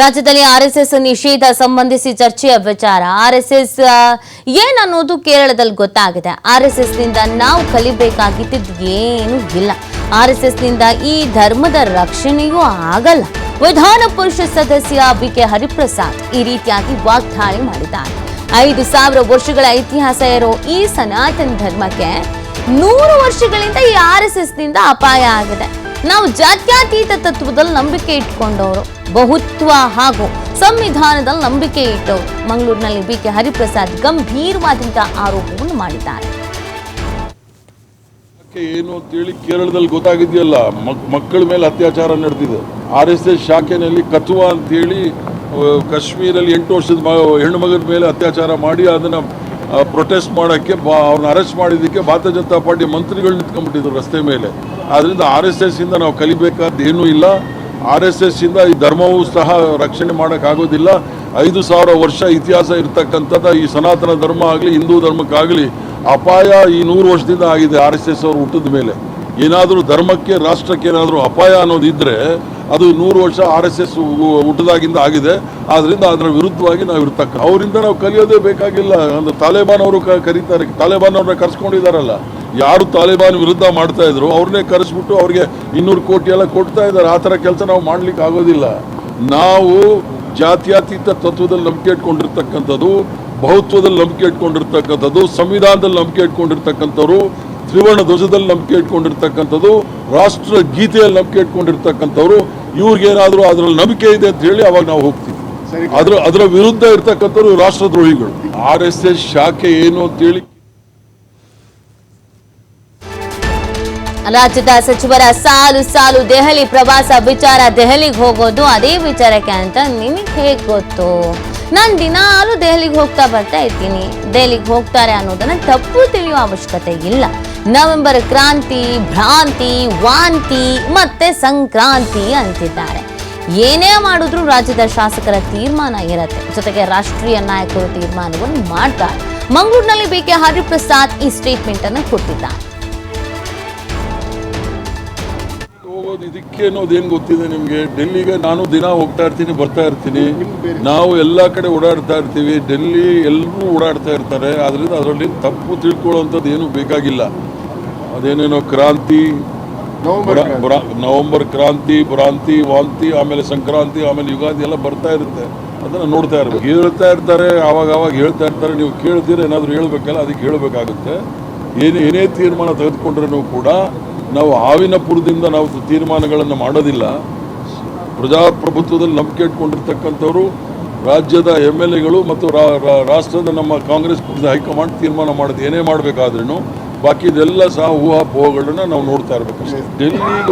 ರಾಜ್ಯದಲ್ಲಿ ಆರ್ಎಸ್ಎಸ್ ನಿಷೇಧ ಸಂಬಂಧಿಸಿ ಚರ್ಚೆಯ ವಿಚಾರ. ಆರ್ಎಸ್ಎಸ್ ಏನನ್ನೋದು ಕೇರಳದಲ್ಲಿ ಗೊತ್ತಾಗಿದೆ. ಆರ್ಎಸ್ಎಸ್ನಿಂದ ನಾವು ಕಲಿಬೇಕಾಗಿದ್ದು ಏನೂ ಇಲ್ಲ. ಎಸ್ನಿಂದ ಈ ಧರ್ಮದ ರಕ್ಷಣೆಯೂ ಆಗಲ್ಲ. ವಿಧಾನ ಪರಿಷತ್ ಸದಸ್ಯ ಬಿ ಕೆ ಹರಿಪ್ರಸಾದ್ ಈ ರೀತಿಯಾಗಿ ವಾಗ್ದಾಳಿ ಮಾಡಿದ್ದಾರೆ. ಐದು ಸಾವಿರ ವರ್ಷಗಳ ಇತಿಹಾಸ ಇರೋ ಈ ಸನಾತನ ಧರ್ಮಕ್ಕೆ ನೂರು ವರ್ಷಗಳಿಂದ ಈ ಆರ್ ಎಸ್ ಎಸ್ನಿಂದ ಅಪಾಯ ಆಗಿದೆ. ನಾವು ಜಾತ್ಯತೀತ ತತ್ವದಲ್ಲಿ ನಂಬಿಕೆ ಇಟ್ಕೊಂಡವರು. ಬಹುತ್ವ ಹಾಗೂ ಸಂವಿಧಾನದಲ್ಲಿ ನಂಬಿಕೆ ಇಟ್ಟವರು. ಮಂಗಳೂರಿನಲ್ಲಿ ಬಿ ಕೆ ಹರಿಪ್ರಸಾದ್ ಗಂಭೀರವಾದಂತಹ ಆರೋಪವನ್ನು ಮಾಡಿದ್ದಾರೆ. ಏನು ಅಂತೇಳಿ ಕೇರಳದಲ್ಲಿ ಗೊತ್ತಾಗಿದೆಯಲ್ಲ, ಮಕ್, ಮಕ್ಕಳ ಮೇಲೆ ಅತ್ಯಾಚಾರ ನಡೆದಿದೆ. ಆರ್ ಎಸ್ ಎಸ್ ಶಾಖೆನಲ್ಲಿ ಕಥುವಾ ಅಂತೇಳಿ ಕಾಶ್ಮೀರಲ್ಲಿ ಎಂಟು ವರ್ಷದ ಹೆಣ್ಣು ಮಗನ ಮೇಲೆ ಅತ್ಯಾಚಾರ ಮಾಡಿ, ಅದನ್ನು ಪ್ರೊಟೆಸ್ಟ್ ಮಾಡೋಕ್ಕೆ ಬಾ ಅವ್ರನ್ನ ಅರೆಸ್ಟ್ ಮಾಡಿದ್ದಕ್ಕೆ ಭಾರತೀಯ ಜನತಾ ಪಾರ್ಟಿ ಮಂತ್ರಿಗಳು ನಿಂತ್ಕೊಂಡ್ಬಿಟ್ಟಿದ್ರು ರಸ್ತೆ ಮೇಲೆ. ಆದ್ದರಿಂದ ಆರ್ ಎಸ್ ಎಸ್ಸಿಂದ ನಾವು ಕಲಿಬೇಕಾದ್ದು ಏನೂ ಇಲ್ಲ. ಆರ್ ಎಸ್ ಎಸ್ ಇಂದ ಈ ಧರ್ಮವೂ ಸಹ ರಕ್ಷಣೆ ಮಾಡೋಕ್ಕಾಗೋದಿಲ್ಲ. ಐದು ಸಾವಿರ ವರ್ಷ ಇತಿಹಾಸ ಇರ್ತಕ್ಕಂಥದ್ದು ಈ ಸನಾತನ ಧರ್ಮ ಆಗಲಿ, ಹಿಂದೂ ಧರ್ಮಕ್ಕಾಗಲಿ ಅಪಾಯ ಈ ನೂರು ವರ್ಷದಿಂದ ಆಗಿದೆ ಆರ್ ಎಸ್ ಎಸ್ ಅವರು ಹುಟ್ಟಿದ ಮೇಲೆ ಏನಾದರೂ ಧರ್ಮಕ್ಕೆ, ರಾಷ್ಟ್ರಕ್ಕೆ ಏನಾದರೂ ಅಪಾಯ ಅನ್ನೋದಿದ್ರೆ ಅದು ನೂರು ವರ್ಷ ಆರ್ ಎಸ್ ಎಸ್ ಹುಟ್ಟದಾಗಿಂದ ಆಗಿದೆ. ಆದ್ರಿಂದ ಅದರ ವಿರುದ್ಧವಾಗಿ ನಾವು ಇರ್ತಕ್ಕ ಅವರಿಂದ ನಾವು ಕಲಿಯೋದೇ ಬೇಕಾಗಿಲ್ಲ. ಅಂದ್ರೆ ತಾಲಿಬಾನ್ ಅವರು ಕರೀತಾರೆ. ತಾಲಿಬಾನ್ ಅವ್ರನ್ನ ಕರ್ಸ್ಕೊಂಡಿದಾರಲ್ಲ. ಯಾರು ತಾಲಿಬಾನ್ ವಿರುದ್ಧ ಮಾಡ್ತಾ ಇದ್ರು, ಅವ್ರನ್ನೇ ಕರೆಸ್ಬಿಟ್ಟು ಅವ್ರಿಗೆ ಇನ್ನೂರು ಕೋಟಿ ಎಲ್ಲ ಕೊಡ್ತಾ ಇದ್ದಾರೆ. ಆ ಥರ ಕೆಲಸ ನಾವು ಮಾಡ್ಲಿಕ್ಕೆ ಆಗೋದಿಲ್ಲ. ನಾವು ಜಾತ್ಯಾತೀತ ತತ್ವದಲ್ಲಿ ನಂಬಿಕೆ ಇಟ್ಕೊಂಡಿರ್ತಕ್ಕಂಥದ್ದು ಬಹುತ್ವದಲ್ಲಿ ನಂಬಿಕೆ ಇಟ್ಕೊಂಡಿರ್ತಕ್ಕಂಥದ್ದು, ಸಂವಿಧಾನದಲ್ಲಿ ನಂಬಿಕೆ ಇಟ್ಕೊಂಡಿರ್ತಕ್ಕಂಥವ್ರು ತ್ರಿವರ್ಣ ಧ್ವಜದಲ್ಲಿ ನಂಬಿಕೆ ಇಟ್ಕೊಂಡಿರ್ತಕ್ಕಂಥದ್ದು ರಾಷ್ಟ್ರ ಗೀತೆಯಲ್ಲಿ ನಂಬಿಕೆ ಇಟ್ಕೊಂಡಿರ್ತಕ್ಕಂಥವ್ರು ಇವ್ರಿಗೇನಾದರೂ ಅದರಲ್ಲಿ ನಂಬಿಕೆ ಇದೆ ಅಂತ ಹೇಳಿ ಅವಾಗ ನಾವು ಹೋಗ್ತೀವಿ. ಅದ್ರ ಅದರ ವಿರುದ್ಧ ಇರ್ತಕ್ಕಂಥವ್ರು ರಾಷ್ಟ್ರದ್ರೋಹಿಗಳು ಆರ್ ಎಸ್ ಎಸ್ ಶಾಖೆ ಏನು ಅಂತೇಳಿ ರಾಜ್ಯದ ಸಚಿವರ ಸಾಲು ಸಾಲು ದೆಹಲಿ ಪ್ರವಾಸ ವಿಚಾರ ದೆಹಲಿಗೆ ಹೋಗೋದು ಅದೇ ವಿಚಾರಕ್ಕೆ ಅಂತ ನಿಮಗೆ ಹೇಗೆ ಗೊತ್ತು? ನಾನು ದಿನಾಲು ದೆಹಲಿಗೆ ಹೋಗ್ತಾ ಬರ್ತಾ ಇರ್ತೀನಿ. ದೆಹಲಿಗೆ ಹೋಗ್ತಾರೆ ಅನ್ನೋದನ್ನು ತಪ್ಪು ತಿಳಿಯುವ ಅವಶ್ಯಕತೆ ಇಲ್ಲ. ನವೆಂಬರ್ ಕ್ರಾಂತಿ, ಭ್ರಾಂತಿ, ವಾಂತಿ ಮತ್ತೆ ಸಂಕ್ರಾಂತಿ ಅಂತಿದ್ದಾರೆ. ಏನೇ ಮಾಡಿದ್ರು ರಾಜ್ಯದ ಶಾಸಕರ ತೀರ್ಮಾನ ಇರತ್ತೆ. ಜೊತೆಗೆ ರಾಷ್ಟ್ರೀಯ ನಾಯಕರು ತೀರ್ಮಾನವನ್ನು ಮಾಡ್ತಾರೆ. ಮಂಗಳೂರಿನಲ್ಲಿ ಬಿ ಕೆ ಹರಿಪ್ರಸಾದ್ ಈ ಸ್ಟೇಟ್ಮೆಂಟ್ ಅನ್ನು ಕೊಟ್ಟಿದ್ದಾರೆ. ಇದಕ್ಕೆ ಅನ್ನೋದು ಏನು ಗೊತ್ತಿದೆ ನಿಮಗೆ? ಡೆಲ್ಲಿಗೆ ನಾನು ದಿನ ಹೋಗ್ತಾ ಇರ್ತೀನಿ ಬರ್ತಾ ಇರ್ತೀನಿ. ನಾವು ಎಲ್ಲ ಕಡೆ ಓಡಾಡ್ತಾ ಇರ್ತೀವಿ. ಡೆಲ್ಲಿ ಎಲ್ಲರೂ ಓಡಾಡ್ತಾ ಇರ್ತಾರೆ. ಅದರಿಂದ ಅದರಲ್ಲಿ ತಪ್ಪು ತಿಳ್ಕೊಳ್ಳೋವಂಥದ್ದು ಏನು ಬೇಕಾಗಿಲ್ಲ. ಅದೇನೇನೋ ಕ್ರಾಂತಿ ಬರ- ಬರ- ನವೆಂಬರ್ ಕ್ರಾಂತಿ ಭ್ರಾಂತಿ ವಾಂತಿ ಆಮೇಲೆ ಸಂಕ್ರಾಂತಿ ಆಮೇಲೆ ಯುಗಾದಿ ಎಲ್ಲ ಬರ್ತಾ ಇರುತ್ತೆ. ಅದನ್ನು ನೋಡ್ತಾ ಇರ್ಬೇಕು. ಹೇಳ್ತಾ ಇರ್ತಾರೆ ಆವಾಗ ಆವಾಗ ಹೇಳ್ತಾ ಇರ್ತಾರೆ. ನೀವು ಕೇಳ್ತೀರ ಏನಾದರೂ ಹೇಳ್ಬೇಕಲ್ಲ ಅದಕ್ಕೆ ಹೇಳಬೇಕಾಗುತ್ತೆ. ಏನು ಏನೇ ತೀರ್ಮಾನ ತೆಗೆದುಕೊಂಡ್ರೂ ಕೂಡ ನಾವು ಹಾವಿನ ಪುರದಿಂದ ನಾವು ತೀರ್ಮಾನಗಳನ್ನು ಮಾಡೋದಿಲ್ಲ. ಪ್ರಜಾಪ್ರಭುತ್ವದಲ್ಲಿ ನಂಬಿಕೆ ಇಟ್ಕೊಂಡಿರ್ತಕ್ಕಂಥವ್ರು, ರಾಜ್ಯದ ಎಂ ಎಲ್ ಎಗಳು ಮತ್ತು ರಾಷ್ಟ್ರದ ನಮ್ಮ ಕಾಂಗ್ರೆಸ್ ಪಕ್ಷದ ಹೈಕಮಾಂಡ್ ತೀರ್ಮಾನ ಮಾಡೋದು ಏನೇ ಮಾಡಬೇಕಾದ್ರೂ ಬಾಕಿ ಇದೆಲ್ಲ ಸಹ ಊಹಾಪೋಹಗಳನ್ನ ನಾವು ನೋಡ್ತಾ ಇರಬೇಕು ಡೆಲ್ಲಿಗೆ